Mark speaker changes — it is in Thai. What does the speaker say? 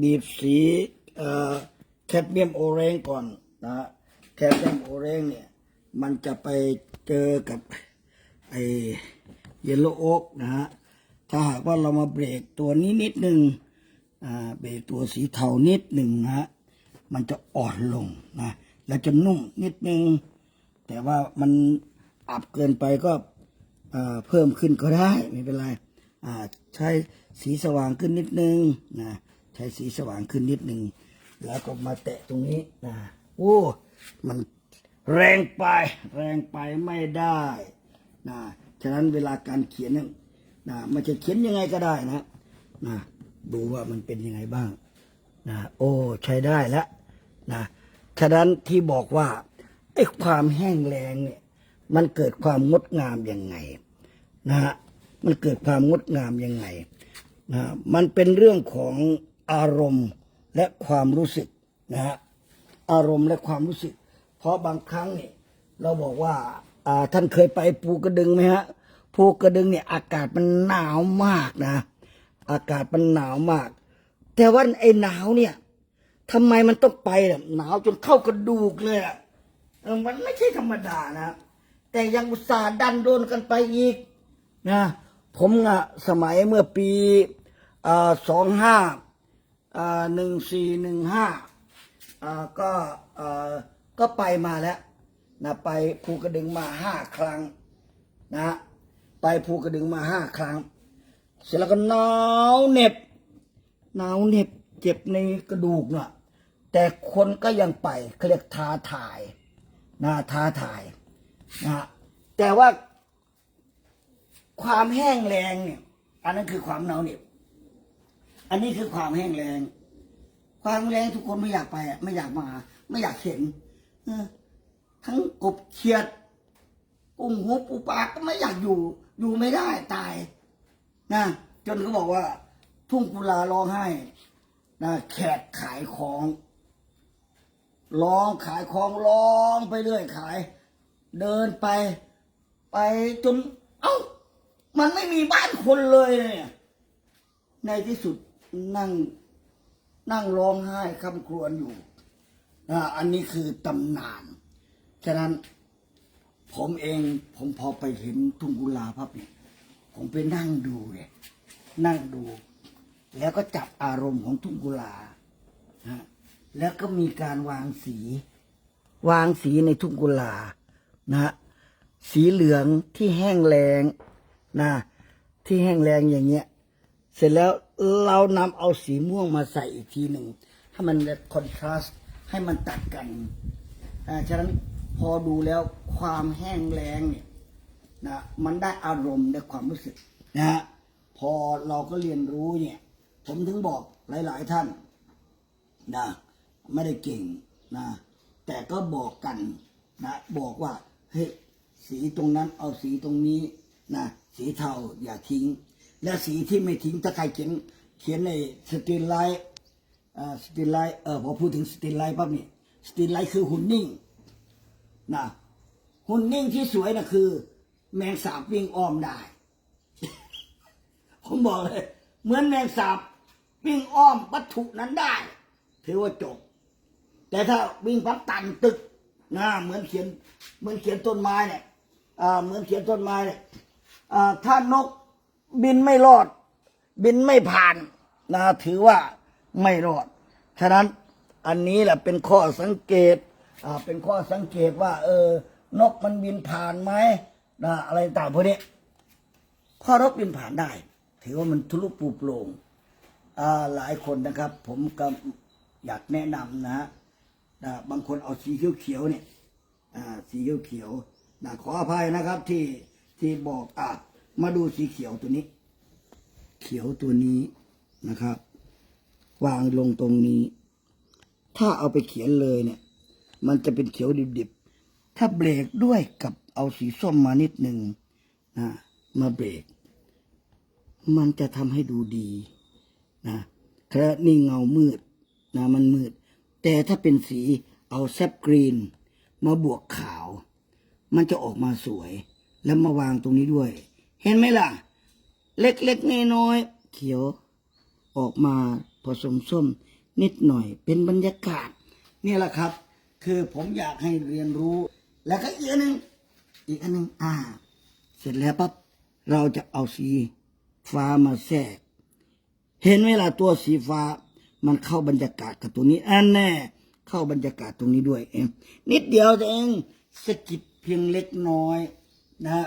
Speaker 1: บีบสีแคดเมียมโอเรนก่อนนะฮะแคดเมียมโอเรนเนี่ย มันจะไปเจอกับไอเยลโลโอ๊กนะฮะถ้าหากว่าเรามาเบรกตัวนี้นิดหนึ่งเบรกตัวสีเทานิดหนึ่งนะฮะมันจะอ่อนลงนะแล้วจะนุ่มนิดนึง แต่ว่ามันอับเกินไปก็เพิ่มขึ้นก็ได้ไม่เป็นไรใช้สีสว่างขึ้นนิดนึงนะ ใช้สีสว่างขึ้นนิดหนึ่ง แล้วก็มาแตะตรงนี้นะโอ้มันแรงไป แรงไปไม่ได้นะฉะนั้นเวลาการเขียนเนี่ยนะมันจะเขียนยังไงก็ได้นะนะดูว่ามันเป็นยังไงบ้างนะโอ้ใช้ได้แล้วนะฉะนั้นที่บอกว่าไอ้ความแห้งแรงเนี่ย มันเกิดความงดงามยังไงนะฮะมันเกิดความงดงามยังไงนะมันเป็นเรื่องของ อารมณ์และความรู้สึกนะฮะอารมณ์และความรู้สึก เพราะบางครั้งเนี่ยเราบอกว่าอ่าท่านเคยไปภูกระดึงไหมฮะภูกระดึงเนี่ยอากาศมันหนาวมากนะ อากาศมันหนาวมาก แต่ว่าไอ้หนาวเนี่ยทำไมมันต้องไปน่ะหนาวจนเข้ากระดูกเลยอะมันไม่ใช่ธรรมดานะ แต่ยังอุตส่าห์ดันโดนกันไปอีกนะผมอะสมัยเมื่อปีสองห้า หนึ่งสี่หนึ่งห้าก็อ่อก็ไปมาแล้วนะไปภูกระดึงมาห้าครั้งนะไปภูกระดึงมาห้าครั้ง เสร็จแล้วก็หนาวเหน็บหนาวเหน็บเจ็บในกระดูกเน่ะแต่คนก็ยังไปเขาเรียกท้าทายนะท้าทายนะแต่ว่าความแห้งแรงเนี่ยอันนั้นคือความหนาวเหน็บ อันนี้คือความแห้งแรง ความแรงทุกคนไม่อยากไปอะไม่อยากมา ไม่อยากเห็นเออทั้งกบเขียดกุ้งหูปูปลาก็ไม่อยากอยู่ อยู่ไม่ได้ตายนะจนเขาบอกว่า ทุ่งกุลาร้องไห้นะแขกขายของร้องขายของร้องไปเรื่อยขาย เดินไป ไปจน เอ้า มันไม่มีบ้านคนเลยเนี่ยในที่สุด นั่งนั่งร้องไห้คำครวญอยู่อ่าอันนี้คือตำนาน ฉะนั้นผมเองผมพอไปเห็นทุ่งกุลาพับเนี่ยผมไปนั่งดูเลยนั่งดู แล้วก็จับอารมณ์ของทุ่งกุลาฮะแล้วก็มีการวางสี วางสีในทุ่งกุลานะสีเหลืองที่แห้งแรงนะที่แห้งแรงอย่างเงี้ย เสร็จแล้วเรานำเอาสีม่วงมาใส่อีกทีหนึ่งให้มันคอนทราสต์ให้มันตัดกันอ่าฉะนั้นพอดูแล้วความแห้งแรงเนี่ยนะมันได้อารมณ์ได้ความรู้สึกนะฮะพอเราก็เรียนรู้เนี่ย ผมถึงบอกหลาย ๆ ท่านนะไม่ได้เก่งนะแต่ก็บอกกันนะบอกว่าเฮ้ยสีตรงนั้นเอาสีตรงนี้นะสีเทาอย่าทิ้ง และสีที่ไม่ทิ้งถ้าใครเขียนเขียนในสติลไลท์สติลไลท์เออพอพูดถึงสติลไลท์ปั๊บนี่สติลไลท์คือหุ่นนิ่งนะหุ่นนิ่งที่สวยนะคือ แมงสาบวิ่งอ้อมได้ ผมบอกเลย เหมือนแมงสาบวิ่งอ้อมวัตถุนั้นได้ถือว่าจบ แต่ถ้าวิ่งปั๊บตันตึกนะเหมือนเขียนเหมือนเขียนต้นไม้เนี่ยอ่าเหมือนเขียนต้นไม้เนี่ยอ่าถ้านก บินไม่รอด บินไม่ผ่านนะถือว่าไม่รอด ฉะนั้นอันนี้แหละเป็นข้อสังเกตอ่าเป็นข้อสังเกตว่า เออนกมันบินผ่านไหมนะอะไรต่างพวกนี้พอนกบินผ่านได้ ถือว่ามันทะลุปลุโปร่งอ่าหลายคนนะครับ ผมก็อยากแนะนำนะฮะนะบางคนเอาสีเขียวๆเนี่ยอ่าสีเขียวๆนะขออภัยนะครับที่ที่บอกอะ มาดูสีเขียวตัวนี้ เขียวตัวนี้นะครับ วางลงตรงนี้ ถ้าเอาไปเขียนเลยเนี่ย มันจะเป็นเขียวดิบๆ ถ้าเบรกด้วยกับเอาสีส้มมานิดหนึ่งนะมาเบรก มันจะทำให้ดูดีนะแค่นี่เงามืดนะมันมืด แต่ถ้าเป็นสีเอาแซบกรีน มาบวกขาว มันจะออกมาสวย แล้วมาวางตรงนี้ด้วย เห็นไหมล่ะ เล็กๆน้อยๆเขียวออกมาผสมส้มนิดหน่อยเป็นบรรยากาศนี่แหละครับ คือผมอยากให้เรียนรู้ แล้วก็อีกอันหนึ่งอีกอันหนึ่งอ่า เสร็จแล้วปั๊บเราจะเอาสีฟ้ามาแทรก เห็นเวลาตัวสีฟ้า มันเข้าบรรยากาศกับตัวนี้อันแน่ เข้าบรรยากาศตรงนี้ด้วยเองนิดเดียวเองสกิดเพียงเล็กน้อยนะฮะ